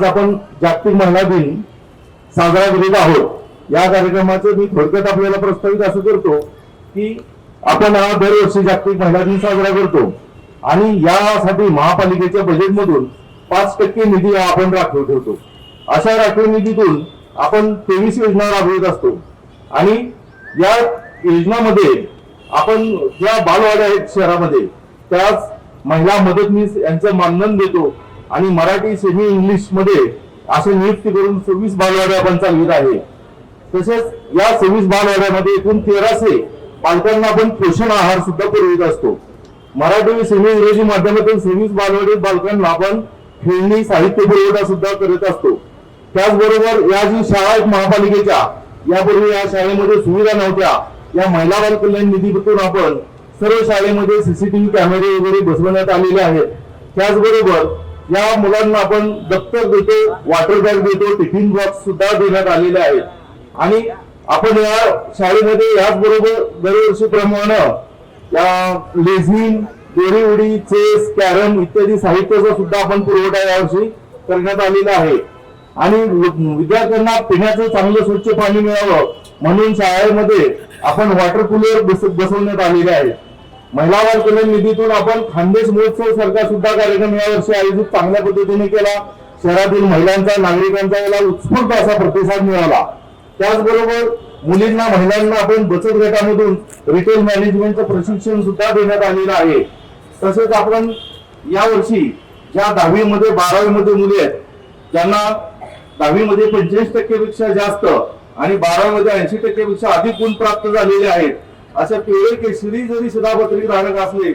आज आपण जागतिक महिला दिन साजरा करीत आहोत. या कार्यक्रमाचं मी थोडक्यात आपल्याला प्रस्तावित असं करतो की आपण हा दरवर्षी जागतिक महिला दिन साजरा करतो. आणि यासाठी महापालिकेच्या बजेटमधून पाच टक्के निधी हा आपण राखीव ठेवतो. अशा राखीव निधीतून आपण तेवीस योजना राबवत असतो. आणि या योजनामध्ये आपण ज्या बालवाड्या आहेत शहरामध्ये त्याच महिला मदतनीस यांचं मानधन देतो. आणि मराठी सेमी इंग्लिशमध्ये असे नियुक्ती करून सव्वीस बालवाड्या आपण आहे. तसेच या सव्वीस बालवाड्यामध्ये एकूण तेराशे पालकांना आपण पोषण आहार सुद्धा पुरवित असतो. मराठी सेमी इंग्रजी माध्यमातून सव्वीस बालवाडी बालकांना आपण खेळणी साहित्य पुरवठा सुद्धा करत असतो. त्याचबरोबर या जी शाळा आहेत महापालिकेच्या यापूर्वी या शाळेमध्ये सुविधा नव्हत्या. या महिला बाल कल्याण निधीतून आपण सर्व शाळेमध्ये सीसीटीव्ही कॅमेरे वगैरे बसवण्यात आलेले आहेत. त्याचबरोबर या मुलांना आपण दप्तर देतो वॉटर बॅग देतो टिफिन बॉक्स सुद्धा देण्यात आलेले आहेत. आणि आपण या शाळेमध्ये याचबरोबर दरवर्षीप्रमाणे या लेझिम दोरी उडी चेस कॅरम इत्यादी साहित्याचा सुद्धा आपण पुरवठा यावर्षी करण्यात आलेला आहे. आणि विद्यार्थ्यांना पिण्याचं चांगलं स्वच्छ पाणी मिळावं म्हणून शाळेमध्ये आपण वॉटर कूलर बस बसवण्यात आलेले आहे महिला बाल कल्याण निधीतून आपण खानदेश महोत्सव सारखा सुद्धा कार्यक्रम यावर्षी आयोजित चांगल्या पद्धतीने केला. शहरातील महिलांचा नागरिकांचा याला उत्स्फूर्त असा प्रतिसाद मिळाला. त्याचबरोबर मुलींना महिलांना आपण बचत गटामधून रिटेल मॅनेजमेंटचं प्रशिक्षण सुद्धा देण्यात आलेलं आहे. तसेच आपण यावर्षी ज्या दहावीमध्ये बारावीमध्ये मुली आहेत ज्यांना दहावीमध्ये पंचेचाळीस टक्केपेक्षा जास्त आणि बारावीमध्ये ऐंशी टक्केपेक्षा अधिक गुण प्राप्त झालेले आहेत असे पिवळे केसरी जरी शिधापत्रिक धारक असले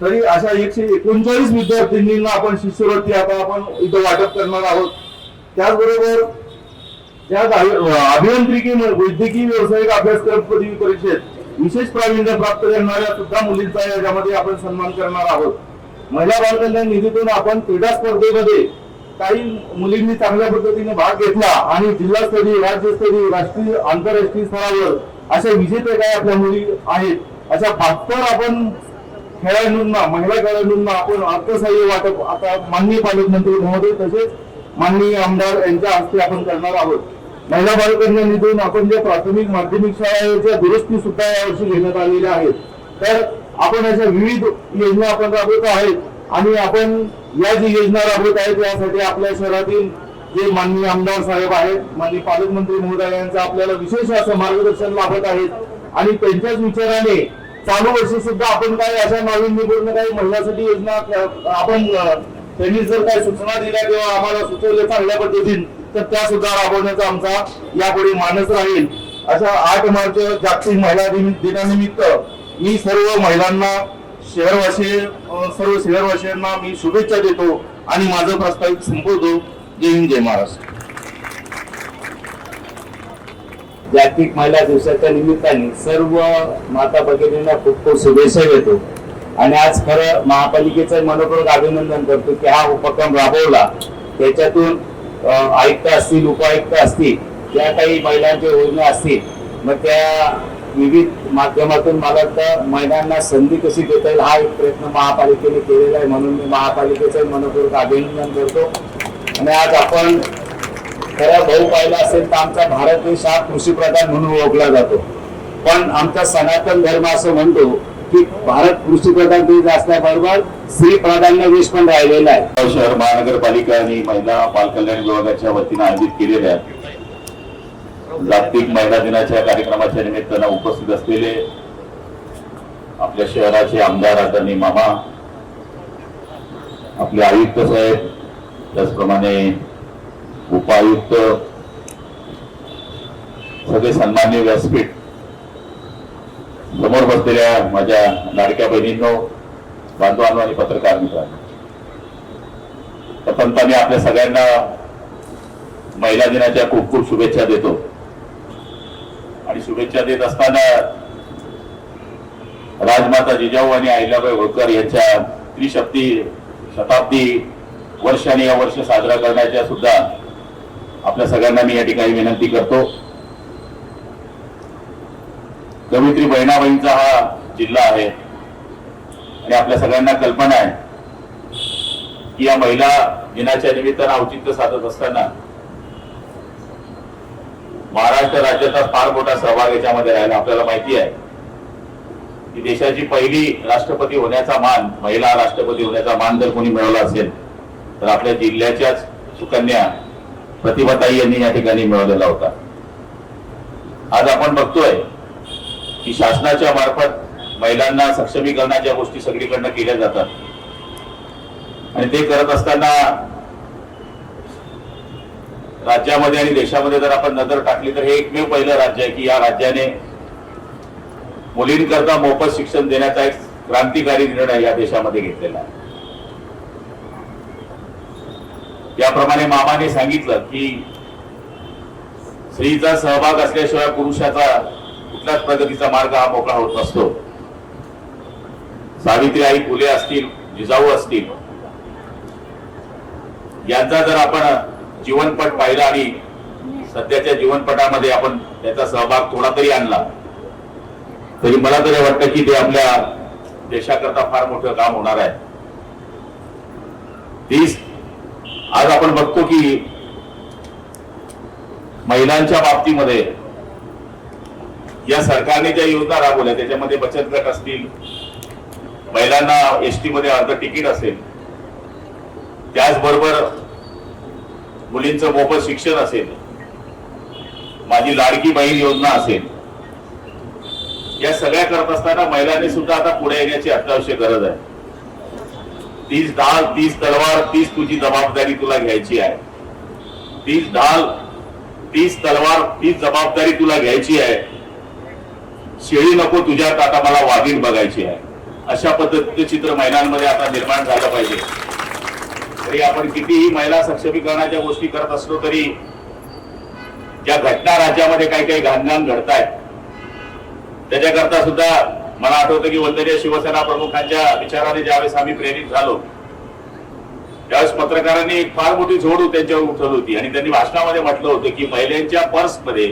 तरी अशा एकशे एकोणचाळीस विद्यार्थिनींना आपण शिष्यवृत्ती आता आपण इथं वाटप करणार आहोत. त्याचबरोबर त्या अभियांत्रिकी वैद्यकीय व्यावसायिक अभ्यासक्रम पदवी परीक्षेत विशेष प्रावीण्य प्राप्त करणाऱ्या सुद्धा मुलींचा याच्यामध्ये आपण सन्मान करणार आहोत. महिला बालकल्याण निधीतून आपण क्रीडा स्पर्धेमध्ये काही मुलींनी चांगल्या पद्धतीने भाग घेतला आणि जिल्हास्तरीय राज्यस्तरीय राष्ट्रीय आंतरराष्ट्रीय स्तरावर अशा विजेते काय आपल्या मुली आहेत? अशा बहात्तर आपण खेळाडूंना महिला खेळाडूंना आपण अर्थसहाय्य वाटप आता माननीय पालकमंत्री महोदय तसेच माननीय आमदार यांच्या हस्ते आपण करणार आहोत. महिला बाल निधून निधीतून आपण जे प्राथमिक माध्यमिक शाळेच्या दुरुस्ती सुद्धा यावर्षी घेण्यात आलेल्या आहेत. तर आपण अशा विविध योजना आपण राबवत आहेत आणि आपण या जी योजना राबवत आहेत यासाठी आपल्या शहरातील जे माननीय आमदार साहेब आहेत माननीय पालकमंत्री महोदय यांचं आपल्याला विशेष असं मार्गदर्शन लाभत आहेत. आणि त्यांच्याच विचाराने चालू वर्षी सुद्धा आपण काही अशा नाविन्यपूर्ण काही महिलांसाठी योजना आपण त्यांनी जर काही सूचना दिल्या किंवा आम्हाला सुचवल्या चांगल्या पद्धतीने तर त्या सुद्धा राबवण्याचा आमचा यापुढे मानस राहील. अशा आठ मार्च जागतिक महिला दिनानिमित्त मी सर्व महिलांना शहरवासी सर्व शहरवासियांना मी शुभेच्छा देतो आणि माझं प्रस्तावित संपवतो. जय हिंद जय महाराष्ट्र जागतिक महिला दिवसाच्या निमित्ताने सर्व माता भगिनींना खूप खूप शुभेच्छा देतो. आणि आज खरं महापालिकेचं मनपूर्वक अभिनंदन करतो की हा उपक्रम राबवला. त्याच्यातून आयुक्त असतील उपायुक्त असतील ज्या काही महिलांच्या योजना असतील मग त्या विविध माध्यमातून मला तर महिलांना संधी कशी देता येईल हा एक प्रयत्न महापालिकेने केलेला आहे. म्हणून मी महापालिकेचं मनपूर्वक अभिनंदन करतो. आणि आज आपण खरा भाऊ पाहिला असेल तर आमचा भारत देश हा कृषी प्रधान म्हणून ओळखला जातो. पण आमचा सनातन धर्म असं म्हणतो की भारत कृषीप्रधान देश असल्याबरोबर स्त्री प्राधान्य देश पण राहिलेला आहे. शहर महानगरपालिका आणि महिला बालकल्याण विभागाच्या वतीनं आयोजित केलेल्या जागतिक महिला दिनाच्या कार्यक्रमाच्या निमित्तानं उपस्थित असलेले आपल्या शहराचे आमदार आदरणीय मामा आपले आयुक्त साहेब त्याचप्रमाणे उपायुक्त सगळे सन्मान्य व्यासपीठ समोर बसलेल्या माझ्या लाडक्या बहिणींनो बांधवांनो आणि पत्रकार मित्रांनो. पंतांनी मी आपल्या सगळ्यांना महिला दिनाच्या खूप खूप शुभेच्छा देतो. आणि शुभेच्छा देत असताना राजमाता जिजाऊ आणि अहिल्याबाई होळकर यांच्या त्रिशक्ती शताब्दी वर्ष आणि या वर्ष साजरा करण्याच्या सुद्धा आपल्या सगळ्यांना मी या ठिकाणी विनंती करतो. कवित्री बहिणाबाईंचा हा जिल्हा आहे आणि आपल्या सगळ्यांना कल्पना आहे की या महिला दिनाच्या निमित्तानं औचित्य साधत असताना महाराष्ट्र राज्याचा फार मोठा सहभाग याच्यामध्ये राहिला. आपल्याला माहिती आहे की देशाची पहिली राष्ट्रपती होण्याचा मान महिला राष्ट्रपती होण्याचा मान जर कोणी मिळवला असेल तर आपल्या जिल्ह्याच्याच सुकन्या प्रतिभाताई यांनी या ठिकाणी मिळवलेला होता. आज आपण बघतोय की शासनाच्या मार्फत महिलांना सक्षमीकरणाच्या गोष्टी सगळीकडनं केल्या जातात. आणि ते करत असताना राज्यामध्ये आणि देशामध्ये जर आपण नजर टाकली तर हे एकमेव पहिलं राज्य आहे की या राज्याने मुलींकरता मोफत शिक्षण देण्याचा एक क्रांतिकारी निर्णय या देशामध्ये घेतलेला आहे. याप्रमाणे मामाने सांगितलं की स्त्रीचा सहभाग असल्याशिवाय पुरुषाचा कुठलाच प्रगतीचा मार्ग हा मोकळा होत नसतो. सावित्री आई फुले असतील जिजाऊ असतील यांचा जर आपण जीवनपट पाहिला आणि सध्याच्या जीवनपटामध्ये आपण त्याचा सहभाग थोडा तरी आणला तरी मला तरी वाटतं की ते आपल्या देशाकरता फार मोठं काम होणार आहे. तीस आज आपण बघतो की महिलांच्या बाबतीमध्ये या सरकारने ज्या योजना राबवल्या त्याच्यामध्ये बचत गट असतील महिलांना एसटी मध्ये अर्ध तिकीट असेल त्याचबरोबर मुलींचं मोफत शिक्षण असेल माझी लाडकी बहीण योजना असेल या सगळ्या करत असताना महिलांनी सुद्धा आता पुढे येण्याची अत्यावश्यक गरज आहे. तीस ढाल तीस तलवार तीस तुझी जबाबदारी तुला घ्यायची आहे. तीस ढाल तीस तलवार तीस जबाबदारी तुला घ्यायची आहे. शेळी नको तुझ्यात आता मला वाघीण बघायची आहे. अशा पद्धतीचे चित्र महिलांमध्ये आता निर्माण झालं पाहिजे. तरी आपण कितीही महिला सक्षमीकरणाच्या गोष्टी करत असलो तरी ज्या घटना राज्यामध्ये काही काही घाणघाण घडत आहेत त्याच्याकरता सुद्धा मला आठवतं की वंदनीय शिवसेना प्रमुखांच्या विचाराने ज्यावेळेस आम्ही प्रेरित झालो त्यावेळेस पत्रकारांनी एक फार मोठी झोड त्यांच्यावर उठवली होती. आणि त्यांनी भाषणामध्ये म्हटलं होतं की महिलांच्या पर्समध्ये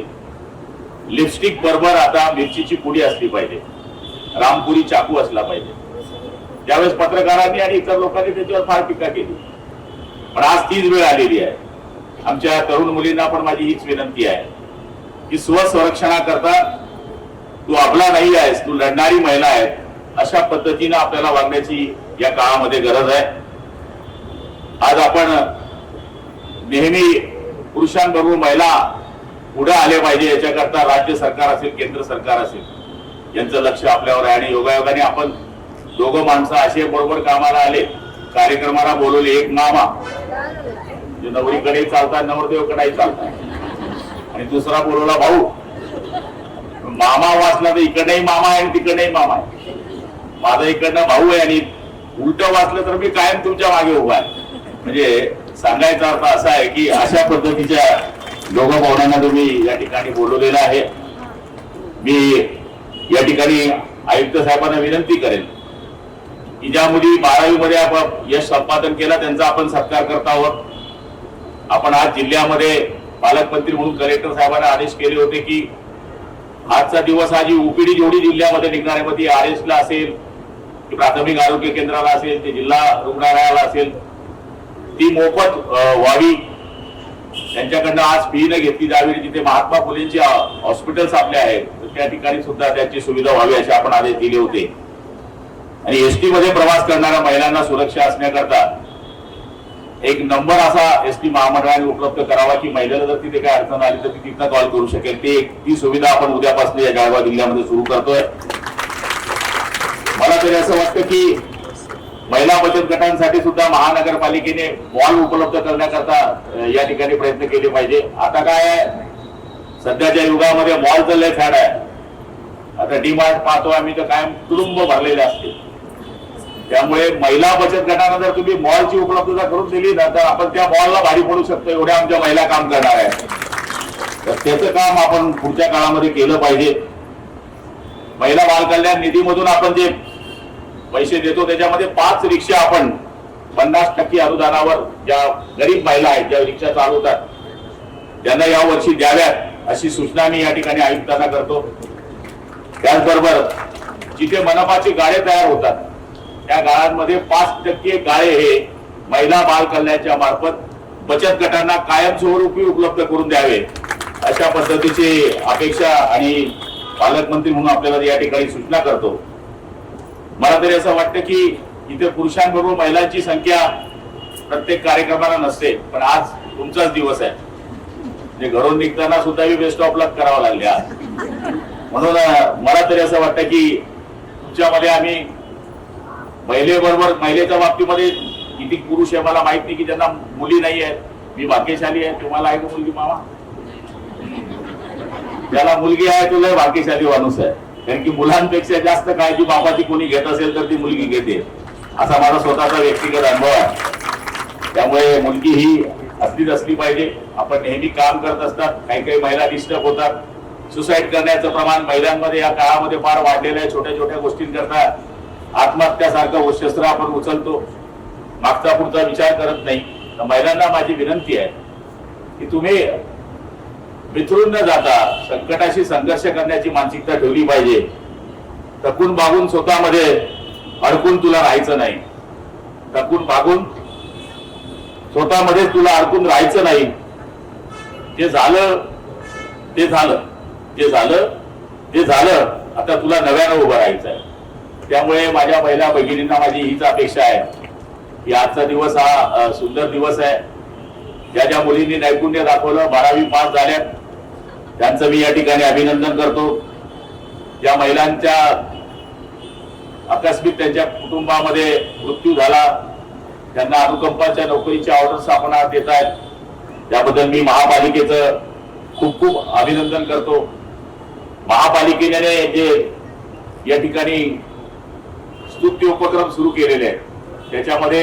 लिपस्टिक बरोबर आता मिरचीची पुडी असली पाहिजे. रामपुरी चाकू असला पाहिजे. त्यावेळेस पत्रकारांनी आणि इतर लोकांनी त्याच्यावर फार टीका केली. पण आज तीच वेळ आलेली आहे. आमच्या तरुण मुलींना पण माझी हीच विनंती आहे की स्वसंरक्षणाकरता तू आपला नाही आहेस तू लढणारी महिला आहे अशा पद्धतीनं आपल्याला वागण्याची या काळामध्ये गरज आहे. आज आपण नेहमी पुरुषांबरोबर महिला पुढे आले पाहिजे याच्याकरता राज्य सरकार असेल केंद्र सरकार असेल यांचं लक्ष आपल्यावर आहे. आणि योगायोगाने आपण दोघं माणसं असे बरोबर कामाला आले कार्यक्रमाला बोलवले एक मामा जे नवरीकडे चालतात नवरदेवकडेही चालतात. आणि दुसरा बोलवला भाऊ मामा वाचला तर इकडनंही मामा आहे आणि तिकडनंही मामा आहे. माझा इकडनं भाऊ आहे आणि उलट वाचलं तर मी कायम तुमच्या मागे उभा आहे. म्हणजे सांगायचा अर्थ असा आहे की अशा पद्धतीच्या दोघं तुम्ही या ठिकाणी बोलवलेलं आहे. मी या ठिकाणी आयुक्त साहेबांना विनंती करेल की ज्या मुली बारावी मध्ये आपण यश संपादन केला त्यांचा आपण सत्कार करत आहोत. आपण आज जिल्ह्यामध्ये पालकमंत्री म्हणून कलेक्टर साहेबांना आदेश केले होते की आजचा दिवस हा जी ओपीडी जेवढी जिल्ह्यामध्ये निघणार आहे मग ती आर ला असेल की प्राथमिक आरोग्य केंद्राला असेल ते जिल्हा रुग्णालयाला असेल ती मोफत व्हावी. त्यांच्याकडनं आज फी न घेतली जावी जिथे महात्मा फुलेंची हॉस्पिटल्स आपले आहेत त्या ठिकाणी सुद्धा त्याची सुविधा व्हावी असे आपण आदेश दिले होते. आणि एसटी मध्ये प्रवास करणाऱ्या महिलांना सुरक्षा असण्याकरता एक नंबर असा एस टी महामंडळाने उपलब्ध करावा की महिलेला जर तिथे काही अडचण आली तर ती तिथं कॉल करू शकेल. ते ती सुविधा आपण उद्यापासून या जळगाव जिल्ह्यामध्ये सुरू करतोय. मला तरी असं वाटतं की महिला बचत गटांसाठी सुद्धा महानगरपालिकेने मॉल उपलब्ध करण्याकरता या ठिकाणी प्रयत्न केले पाहिजे. आता काय आहे, सध्याच्या युगामध्ये मॉलचं लय फॅड आहे. आता डी मार्ट पाहतो आम्ही तर कायम तुडुंब भरलेले असते त्यामुळे महिला बचत गटांना जर तुम्ही मॉलची उपलब्धता करून दिली ना तर आपण त्या मॉलला भारी पडू शकतो एवढ्या आमच्या महिला काम करणार आहेत. तर त्याचं काम आपण पुढच्या काळामध्ये केलं पाहिजे. महिला बाल कल्याण निधीमधून आपण जे पैसे देतो त्याच्यामध्ये पाच रिक्षा आपण पन्नास टक्के अनुदानावर ज्या गरीब महिला आहेत ज्या रिक्षा चालवतात त्यांना या वर्षी द्याव्यात अशी सूचना मी या ठिकाणी आयुक्तांना करतो. त्याचबरोबर जिथे मनपाची गाड्या तयार होतात त्या गाळ्यांमध्ये पाच टक्के गाळे हे महिला बाल कल्याणच्या मार्फत बचत गटांना कायमस्वरूपी उपलब्ध करून द्यावे. अशा पद्धतीची अपेक्षा आणि पालकमंत्री म्हणून आपल्याला या ठिकाणी सूचना करतो. मला तरी असं वाटतं की इथे पुरुषांबरोबर महिलांची संख्या प्रत्येक कार्यक्रमाला नसते पण आज तुमचाच दिवस आहे. म्हणजे घरून निघताना सुद्धा मी बेस्ट ऑफ लक करावं लागले आज. म्हणून मला तरी असं वाटतं की तुमच्यामध्ये आम्ही महिलेबरोबर महिलेच्या बाबतीमध्ये किती पुरुष आहे मला माहीत नाही की ज्यांना मुली नाही आहेत. मी भाग्यशाली आहे. तुम्हाला आहे का मुलगी मामा? ज्याला मुलगी आहे तो लय भाग्यशाली माणूस आहे. कारण की मुलांपेक्षा जास्त काळजी बापाची कोणी घेत असेल तर ती मुलगी घेते. असा माझा स्वतःचा व्यक्तिगत अनुभव आहे. त्यामुळे मुलगी ही असलीच असली पाहिजे. आपण नेहमी काम करत असतात काही काही महिला डिस्टर्ब होतात. सुसाईड करण्याचं प्रमाण महिलांमध्ये या काळामध्ये फार वाढलेलं आहे. छोट्या छोट्या गोष्टींकरता आत्महत्यासारखं शस्त्र आपण उचलतो. मागचा पुढचा विचार करत नाही. तर महिलांना माझी विनंती आहे की तुम्ही बिथरून न जाता संकटाशी संघर्ष करण्याची मानसिकता ठेवली पाहिजे. थकून बागून स्वतःमध्ये अडकून तुला राहायचं नाही. थकून बागून स्वतःमध्ये तुला अडकून राहायचं नाही. जे झालं ते झालं. जे झालं ते झालं. आता तुला नव्यानं उभं राहायचं आहे त्यामुळे माझ्या महिला भगिनींना माझी हीच अपेक्षा आहे. की आजचा दिवस हा सुंदर दिवस आहे. ज्या ज्या मुलींनी नैपुण्य दाखवलं बारावी पास झाल्यात त्यांचं मी या ठिकाणी अभिनंदन करतो. ज्या महिलांच्या आकस्मिक त्यांच्या कुटुंबामध्ये मृत्यू झाला त्यांना अनुकंपाच्या नोकरीच्या ऑर्डर्स आपण देत आहेत. त्याबद्दल मी महापालिकेचं खूप खूप अभिनंदन करतो. महापालिकेने जे या ठिकाणी स्तुत्य उपक्रम सुरू केलेले आहेत. त्याच्यामध्ये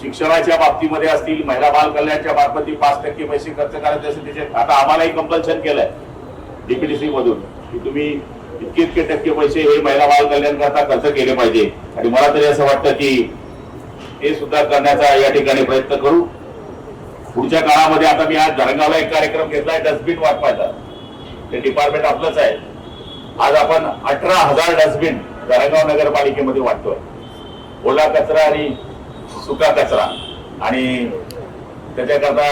शिक्षणाच्या बाबतीमध्ये असतील महिला बाल कल्याणच्या मार्फत पाच टक्के पैसे खर्च करायचे असेल त्याचे आता आम्हालाही कंपल्शन केलंय. डीपीडीसी मधून की तुम्ही इतके इतके टक्के पैसे हे महिला बाल कल्याण करता खर्च केले पाहिजे. आणि मला तरी असं वाटतं की हे सुद्धा करण्याचा या ठिकाणी प्रयत्न करू. पुढच्या काळामध्ये आता मी आज धरणगावला एक कार्यक्रम घेतलाय डस्टबिन वाटपायचा ते डिपार्टमेंट आपलंच आहे. आज आपण अठरा हजार डस्टबिन धरणगाव नगरपालिकेमध्ये वाटतोय. ओला कचरा आणि सुका कचरा. आणि त्याच्याकरता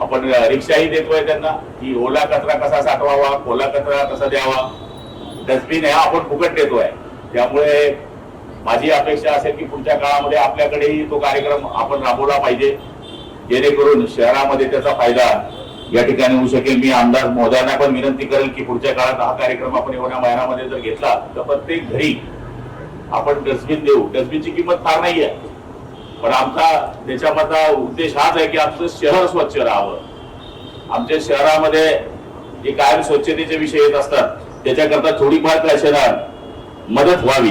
आपण रिक्षाही देतोय त्यांना. की ओला कचरा कसा साठवावा ओला कचरा कसा द्यावा? डस्टबिन ह्या आपण फुकट देतोय. त्यामुळे माझी अपेक्षा असेल की पुढच्या काळामध्ये आपल्याकडेही तो कार्यक्रम आपण राबवला पाहिजे. जेणेकरून शहरामध्ये त्याचा फायदा या ठिकाणी होऊ शकेल. मी आमदार महोदयांना पण विनंती करेल की पुढच्या काळात हा कार्यक्रम आपण एवढ्या महिन्यामध्ये जर घेतला तर प्रत्येक घरी आपण डस्टबिन देऊ. डस्टबिनची किंमत फार नाही आहे पण आमचा त्याच्यामधला उद्देश हाच आहे की आमचं शहर स्वच्छ राहावं. आमच्या शहरामध्ये जे कायम स्वच्छतेचे विषय येत असतात त्याच्याकरता थोडीफार शहरात मदत व्हावी.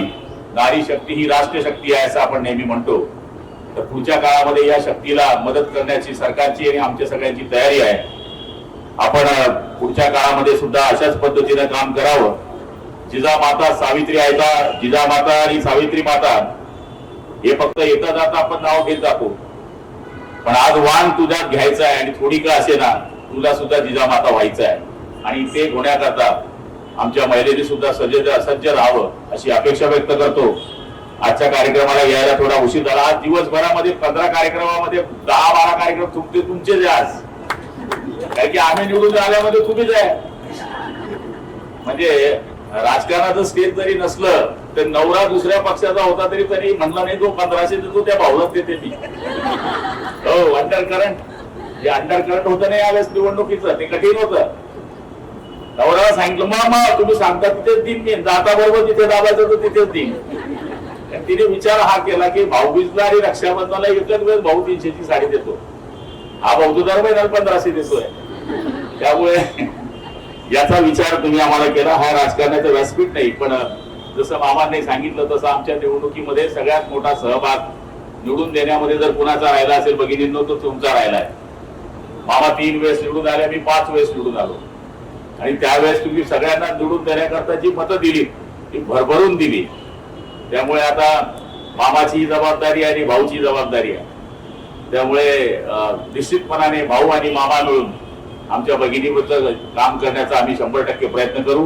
नारी शक्ती ही राष्ट्र शक्ती आहे असं आपण नेहमी म्हणतो. तर पुढच्या काळामध्ये या शक्तीला मदत करण्याची सरकारची आणि आमच्या सगळ्यांची तयारी आहे. आपण पुढच्या काळामध्ये सुद्धा अशाच पद्धतीनं काम करावं. जिजा माता सावित्री आयता जिजा माता आणि सावित्री माता हे फक्त येता जाता आपण नाव घेत जातो. पण आज वाण तुझ्यात घ्यायचं आहे आणि थोडी का असे ना तुला सुद्धा जिजा माता व्हायचं आहे आणि ते होण्याकरता आमच्या महिलेने सुद्धा सज्ज सज्ज राहावं अशी अपेक्षा व्यक्त करतो. आजच्या कार्यक्रमाला यायला थोडा उशीर झाला. आज दिवसभरामध्ये पंधरा कार्यक्रमामध्ये दहा बारा कार्यक्रम तुमचे तुमचे जे आज. कारण की आम्ही निवडून आल्यामध्ये तुम्हीच आहे. म्हणजे राजकारणाचं स्टेज जरी नसलं तर नवरा दुसऱ्या पक्षाचा होता तरी तरी म्हणला नाही तो पंधराशे देतो त्या भाऊलाच देते मी. हो अंडर करंट जे अंडर करंट होतं नाही यावेळेस निवडणुकीचं ते कठीण होतं. नवऱ्याला सांगितलं मा तुम्ही सांगता तिथेच देईन मी जाता बरोबर जिथे दाबायचं तर तिथेच देईन आणि तिने विचार हा केला की भाऊबीजला आणि रक्षाबंधनाला एकच वेळेस भाऊ तीनशेची साडी देतो. हा भाऊ दर महिन्याला पंधराशे दिसतोय त्यामुळे याचा विचार तुम्ही आम्हाला केला. हा राजकारणाचं व्यासपीठ नाही पण जसं मामांनी सांगितलं तसं आमच्या निवडणुकीमध्ये सगळ्यात मोठा सहभाग निवडून देण्यामध्ये जर कुणाचा राहिला असेल भगिनींनो तर तुमचा राहिलाय मामा तीन वेळेस निवडून आले मी पाच वेळेस निवडून आलो. आणि त्यावेळेस तुम्ही सगळ्यांना निवडून देण्याकरता जी मतं दिली ती भरभरून दिली. त्यामुळे आता मामाची जबाबदारी आणि भाऊची जबाबदारी आहे. त्यामुळे निश्चितपणाने भाऊ आणि मामा मिळून आमच्या भगिनीबद्दल काम करण्याचा आम्ही शंभर टक्के प्रयत्न करू.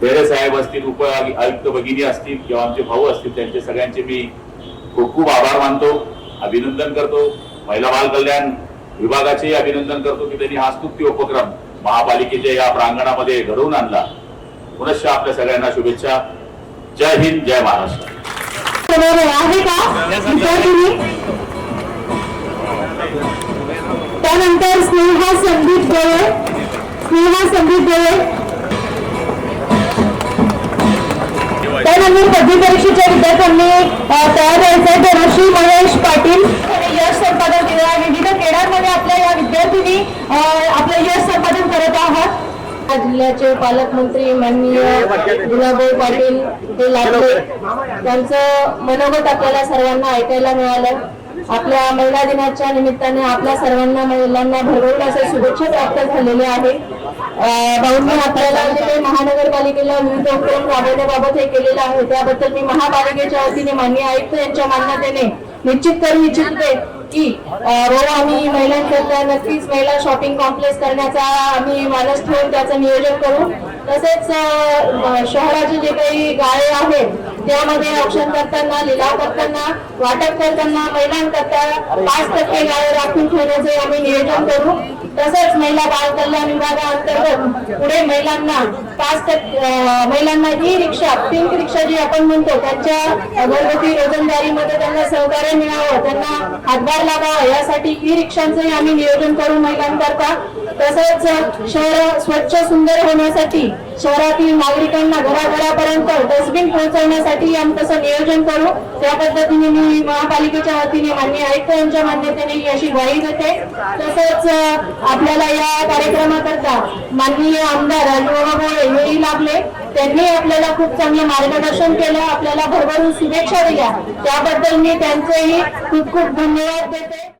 बेरे साहेब असतील उप आयुक्त भगिनी असतील किंवा आमचे भाऊ असतील त्यांचे सगळ्यांचे मी खूप खूप आभार मानतो. अभिनंदन करतो. महिला बाल कल्याण विभागाचे अभिनंदन करतो की त्यांनी हा स्तुत्य उपक्रम महापालिकेच्या या प्रांगणामध्ये घडवून आणला. पुनश्च आपल्या सगळ्यांना शुभेच्छा. जय हिंद जय महाराष्ट्र. त्यानंतर स्नेहा संदीप गोळे स्नेहा संदीप गोळे त्यानंतर पदवी परीक्षेच्या विद्यार्थ्यांनी तयार व्हायचं धनश्री महेश पाटील. यश संपादन केलं आहे. विविध क्रीडांमध्ये आपल्या या विद्यार्थिनी अ, आपलं यश संपादन करत आहात. जिल्ह्याचे पालकमंत्री माननीय गुलाबभाऊ पाटील हे लागले त्यांचं मनोगत आपल्याला सर्वांना ऐकायला मिळालं. आपल्या महिला दिनाच्या निमित्ताने आपल्या सर्वांना महिलांना भरभरून असे शुभेच्छा प्राप्त झालेल्या आहे. भाऊंनी आपल्याला जे काही महानगरपालिकेला विविध उपक्रम राबवण्याबाबत हे केलेलं आहे त्याबद्दल मी महापालिकेच्या वतीने माननीय आयुक्त यांच्या मान्यतेने निश्चित करू इच्छिते की रोज आम्ही महिलांकरता नक्कीच महिला शॉपिंग कॉम्प्लेक्स करण्याचा आम्ही मानस ठेवून त्याचं नियोजन करू. तसेच शहराचे जे काही गाळे आहेत त्यामध्ये औषध करताना लिलाव करताना वाटप करताना महिलांकरता पाच टक्के गाळे राखून ठेवण्याचे आम्ही नियोजन करू. तसंच महिला बाल कल्याण विभागाअंतर्गत पुढे महिलांना पाच टक्के महिलांना ई रिक्षा पिंक रिक्षा जी आपण म्हणतो त्यांच्या घरगुती रोजंदारीमध्ये त्यांना सहकार्य मिळावं त्यांना हातभार लागावा यासाठी ई रिक्षांचंही आम्ही नियोजन करू महिलांकरता. तसंच शहर स्वच्छ सुंदर होण्यासाठी शहरातील नागरिकांना घराघरापर्यंत डस्टबिन पोहोचवण्यासाठी आम्ही तसं नियोजन करू. त्या पद्धतीने मी महापालिकेच्या वतीने माननीय आयुक्त यांच्या मान्यतेने ही अशी ग्वाही देते. तसंच आपल्याला या कार्यक्रमाकरता माननीय आमदार राजूबाबा हेही लाभले. त्यांनी आपल्याला खूप चांगलं मार्गदर्शन केलं. आपल्याला भरभरून शुभेच्छा दिल्या. त्याबद्दल मी त्यांचेही खूप खूप धन्यवाद देते.